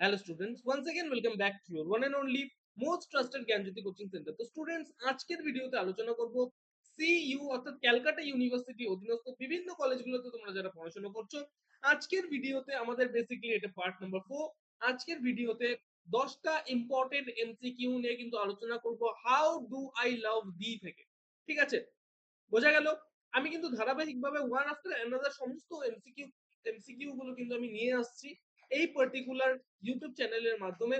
Hello students, once again welcome back to your one and only most trusted Gyanjyoti coaching centre তো students আজকের ভিডিওতে আলোচনা করব CU অর্থাৎ ক্যালকাটা ইউনিভার্সিটি অধীনস্থ বিভিন্ন কলেজগুলোতে তোমরা যারা পড়াশোনা করছ। আজকের ভিডিওতে আমাদের বেসিক্যালি এটা পার্ট নাম্বার ফোর আজকের ভিডিওতে দশটা ইম্পর্টেন্ট এমসিকিউ নিয়ে কিন্তু আলোচনা করব how do I love thee থেকে। ঠিক আছে? বোঝা গেল? আমি কিন্তু ধারাবাহিকভাবে ওয়ান আফটার অ্যানাদার সমস্ত এমসিকিউ এমসিকিউ গুলো কিন্তু আমি নিয়ে আসছি। এই পার্টিকুলার ইউটিউব চ্যানেলের মাধ্যমে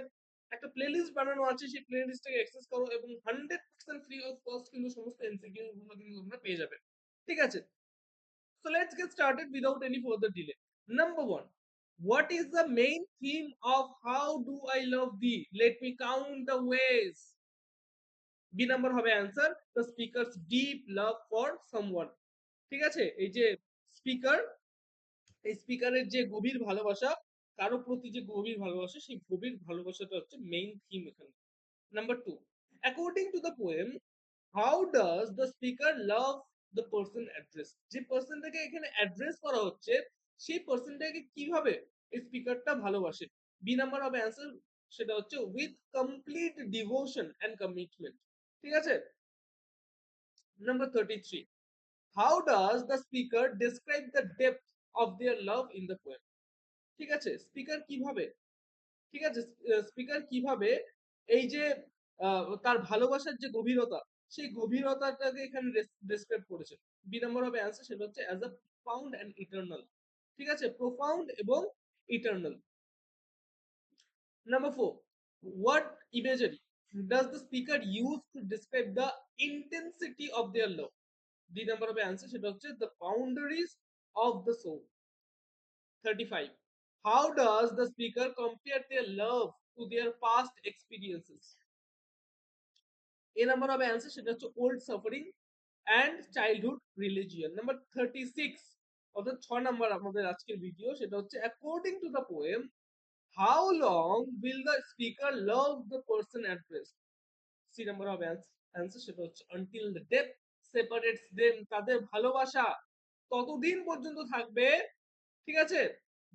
একটা প্লেলিস্ট বানানো আছে, সেই প্লেলিস্টটাকে অ্যাক্সেস করো এবং hundred percent free of cost কিন্তু সমস্ত এমসিকিউ গুলো কিন্তু তোমরা পেয়ে যাবে ঠিক আছে so let's get started without any further delay number one What is the main theme of How Do I Love Thee? Let me count the ways. B number হবে answer the speaker's deep love for someone. ঠিক আছে এই যে speaker এই স্পিকারের যে গভীর ভালোবাসা কারও প্রতি যে গভীর ভালোবাসা, সেই গভীর ভালোবাসাটা হচ্ছে মেইন থিম এখানে। Number two according to the poem how does the speaker love the person address যে পার্সনটাকে এখানে অ্যাড্রেস করা হচ্ছে, সেই পার্সনটাকে কীভাবে এই স্পিকারটা ভালোবাসে? বি নাম্বার হবে অ্যান্সার সেটা হচ্ছে with complete devotion and commitment ঠিক আছে? Number thirty three how does the speaker describe the depth of their love in the poem ঠিক আছে? স্পিকার কীভাবে? ঠিক আছে? স্পিকার কীভাবে এই যে তার ভালোবাসার যে গভীরতা, সেই গভীরতাটাকে এখানে ডেসক্রাইব করেছে। বি নম্বর হবে অ্যান্সার সেটা হচ্ছে as a found and eternal ঠিক আছে? প্রোফাউন্ড এবং eternal number four what imagery does the speaker use to describe the intensity of their love D number হবে অ্যান্সার সেটা হচ্ছে boundaries of the soul thirty five How does the speaker compare their love to their past experiences? A number of answers হচ্ছে old suffering and childhood religion. Number 36 অর্থাৎ ছ নম্বর আমাদের আজকের video সেটা হচ্ছে according to the poem how long will the speaker love the person addressed? C number of answer সেটা হচ্ছে until the death separates them তাদের ভালোবাসা ততদিন পর্যন্ত থাকবে ঠিক আছে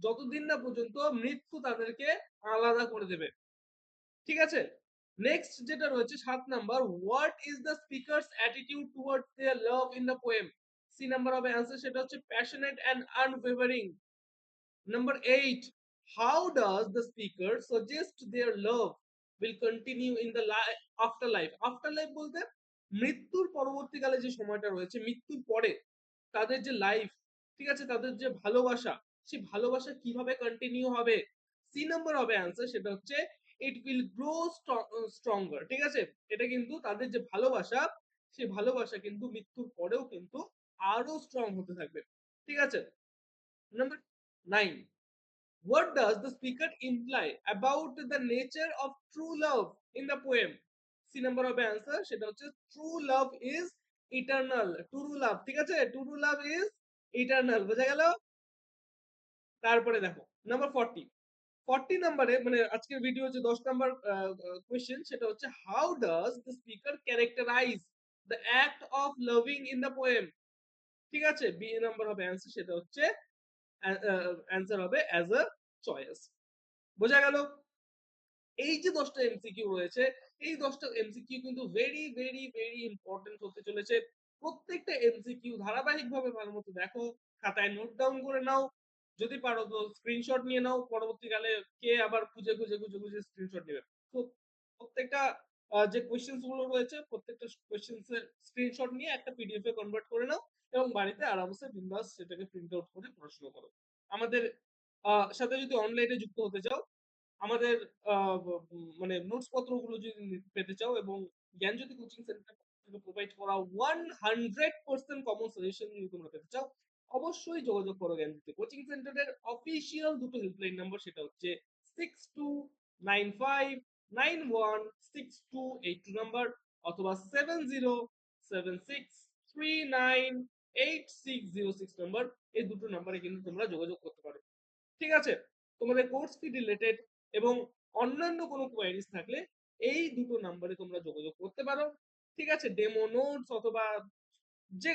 যতদিন না পর্যন্ত মৃত্যু তাদেরকে আলাদা করে দেবে। ঠিক আছে? নেক্সট যেটা রয়েছে, সাত number what is the speaker's attitude towards their love in the poem C number হবে অ্যান্সার সেটা হচ্ছে passionate and unwavering number eight how does the speaker suggest their love will continue in the afterlife afterlife বলতে মৃত্যুর পরবর্তীকালে যে সময়টা রয়েছে, মৃত্যুর পরে তাদের যে লাইফ ঠিক আছে? তাদের যে ভালোবাসা সেই ভালোবাসা কীভাবে কন্টিনিউ হবে? সি নাম্বার হবে অ্যান্সার সেটা হচ্ছে ইট উইল গ্রো স্ট্রঙ্গার ঠিক আছে? এটা কিন্তু তাদের যে ভালোবাসা সেই ভালোবাসা কিন্তু মৃত্যুর পরেও কিন্তু আরও স্ট্রং হতে থাকবে, ঠিক আছে? Number nine what does the speaker imply about the nature of true love in the poem? C number হবে অ্যান্সার সেটা হচ্ছে true love is eternal true love ঠিক আছে? ট্রু লাভ ইজ ইটার্নাল বোঝা গেল? তারপরে দেখো নাম্বার ফর্টি ফর্টি নাম্বারে মানে আজকের ভিডিও যে দশ নাম্বার কোয়েশ্চেন সেটা হচ্ছে how does the speaker characterize the act of loving in the poem ঠিক আছে? বি নাম্বার হবে অ্যান্সার সেটা হচ্ছে অ্যান্সার হবে অ্যাজ আ চয়েস বোঝা গেল? এই যে দশটা এমসিকিউ রয়েছে, এই দশটা এমসিকিউ কিন্তু ভেরি ভেরি ভেরি ইম্পর্টেন্ট হতে চলেছে। প্রত্যেকটা এমসিকিউ ধারাবাহিক ভাবে ভালো মতো দেখো, খাতায় নোট ডাউন করে নাও যদি পারো তো স্ক্রিনশট নিয়ে নাও, পরবর্তীকালে কে আবার খুঁজে খুঁজে খুঁজে খুঁজে স্ক্রিনশট নেবে। তো প্রত্যেকটা যে কোয়েশ্চেন্সগুলো রয়েছে, প্রত্যেকটা কোয়েশ্চেন্স এর স্ক্রিনশট নিয়ে একটা পিডিএফ এ কনভার্ট করে নাও এবং বাড়িতে আরামসে বিন্দাস সেটাকে প্রিন্ট আউট করে পড়াশোনা করো। আমাদের সাথে যদি অনলাইনে যুক্ত হতে চাও, আমাদের মানে নোটস পত্রগুলো যদি পেতে চাও এবং জ্ঞান জ্ঞানজ্যোতি কোচিং সেন্টার থেকে প্রোভাইড করা one hundred percent common suggestion যদি তোমরা পেতে চাও অবশ্যই যোগাযোগ করো জ্ঞানজ্যোতি কোচিং সেন্টারের অফিসিয়াল দুটো হেল্পলাইন নাম্বার সেটা হচ্ছে six two nine five nine one six two eight two number অথবা seven zero seven six three nine eight six zero six number এই দুটো নাম্বারে কিন্তু তোমরা যোগাযোগ করতে পারো। ঠিক আছে? তোমাদের কোর্স ফি রিলেটেড এবং অন্যান্য কোনো কোয়ারিজ থাকলে এই দুটো নাম্বারে তোমরা যোগাযোগ করতে পারো। ঠিক আছে? ডেমো নোটস অথবা যে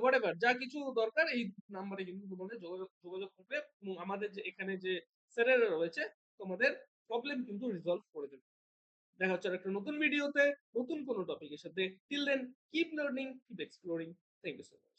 হোয়াটএভার যা কিছু দরকার এই নাম্বারে কিন্তু তোমাদের যোগাযোগ যোগাযোগ করবে আমাদের যে, এখানে যে স্যারেরা রয়েছে, তোমাদের প্রবলেম কিন্তু রিজলভ করে দেবে। দেখা হচ্ছে একটা নতুন ভিডিওতে নতুন কোনো টপিকের সাথে till then keep learning keep exploring thank you so much